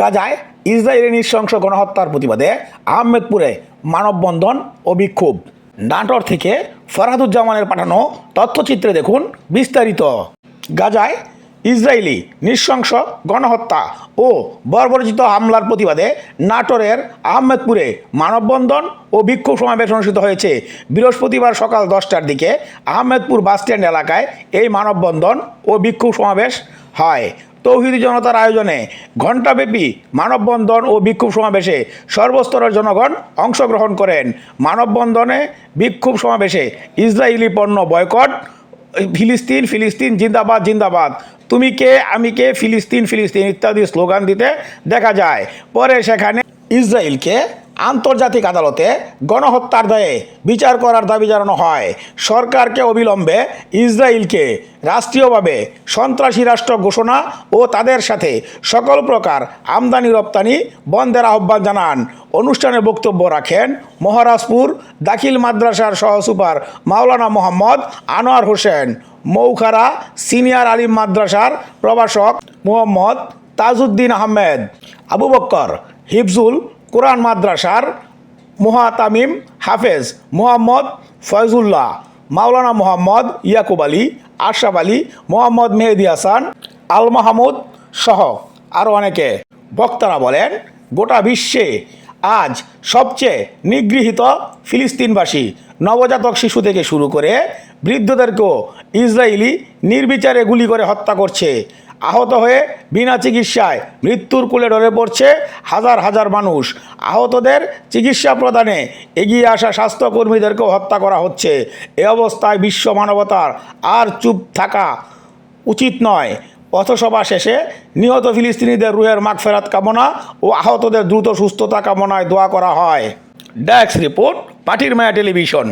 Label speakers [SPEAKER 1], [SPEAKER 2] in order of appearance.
[SPEAKER 1] গাজায় ইসরায়েলি নৃশংস গণহত্যার প্রতিবাদে আহমেদপুরে মানববন্ধন ও বিক্ষোভ। নাটোর থেকে ফরহাদুজ্জামানের পাঠানো তথ্যচিত্রে দেখুন বিস্তারিত। গাজায় ইসরায়েলি নৃশংস গণহত্যা ও বর্বরচিত হামলার প্রতিবাদে নাটোরের আহমেদপুরে মানববন্ধন ও বিক্ষোভ সমাবেশ অনুষ্ঠিত হয়েছে। বৃহস্পতিবার সকাল দশটার দিকে আহমেদপুর বাসস্ট্যান্ড এলাকায় এই মানববন্ধন ও বিক্ষোভ সমাবেশ হয়। তৌহিদি জনতার আয়োজনে ঘণ্টাব্যাপী মানববন্ধন ও বিক্ষোভ সমাবেশে সর্বস্তরের জনগণ অংশগ্রহণ করেন। মানববন্ধনে বিক্ষোভ সমাবেশে ইসরায়েলি পণ্য বয়কট, ফিলিস্তিন ফিলিস্তিন জিন্দাবাদ জিন্দাবাদ, তুমি কে, আমি কে, ফিলিস্তিন ফিলিস্তিন ইত্যাদি স্লোগান দিতে দেখা যায়। পরে সেখানে ইসরায়েলকে আন্তর্জাতিক আদালতে গণহত্যার দায়ে বিচার করার দাবি জানানো হয়। সরকারকে অবিলম্বে ইসরায়েলকে রাষ্ট্রীয়ভাবে সন্ত্রাসী রাষ্ট্র ঘোষণা ও তাদের সাথে সকল প্রকার আমদানি রপ্তানি বন্ধের আহ্বান জানান। অনুষ্ঠানে বক্তব্য রাখেন মহারাজপুর দাখিল মাদ্রাসার সহসুপার মাওলানা মোহাম্মদ আনোয়ার হোসেন, মৌখারা সিনিয়র আলিম মাদ্রাসার প্রভাষক মোহাম্মদ তাজউদ্দিন আহমেদ, আবু বক্কর, হিফজুল কোরআন মাদ্রাসার মুহাতামিম হাফেজ মোহাম্মদ ফয়জুল্লাহ, মাওলানা মোহাম্মদ ইয়াকুব আলী, আশরাফ আলী, মোহাম্মদ মেহেদি হাসান, আল মাহমুদ সহ আরও অনেকে। বক্তারা বলেন, গোটা বিশ্বে আজ সবচেয়ে নিগৃহীত ফিলিস্তিনবাসী নবজাতক শিশু থেকে শুরু করে বৃদ্ধদেরকেও ইসরায়েলি নির্বিচারে গুলি করে হত্যা করছে। আহত হয়ে বিনা চিকিৎসায় মৃত্যুর কুলে ডরে পড়ছে হাজার হাজার মানুষ। আহতদের চিকিৎসা প্রদানে এগিয়ে আসা স্বাস্থ্যকর্মীদেরকেও হত্যা করা হচ্ছে। এ অবস্থায় বিশ্ব মানবতার আর চুপ থাকা উচিত নয়। পথসভা শেষে নিহত ফিলিস্তিনিদের রুহের মাগফেরাত কামনা ও আহতদের দ্রুত সুস্থতা কামনায় দোয়া করা হয়। ড্যাক্স রিপোর্ট পাটির মায়া টেলিভিশন।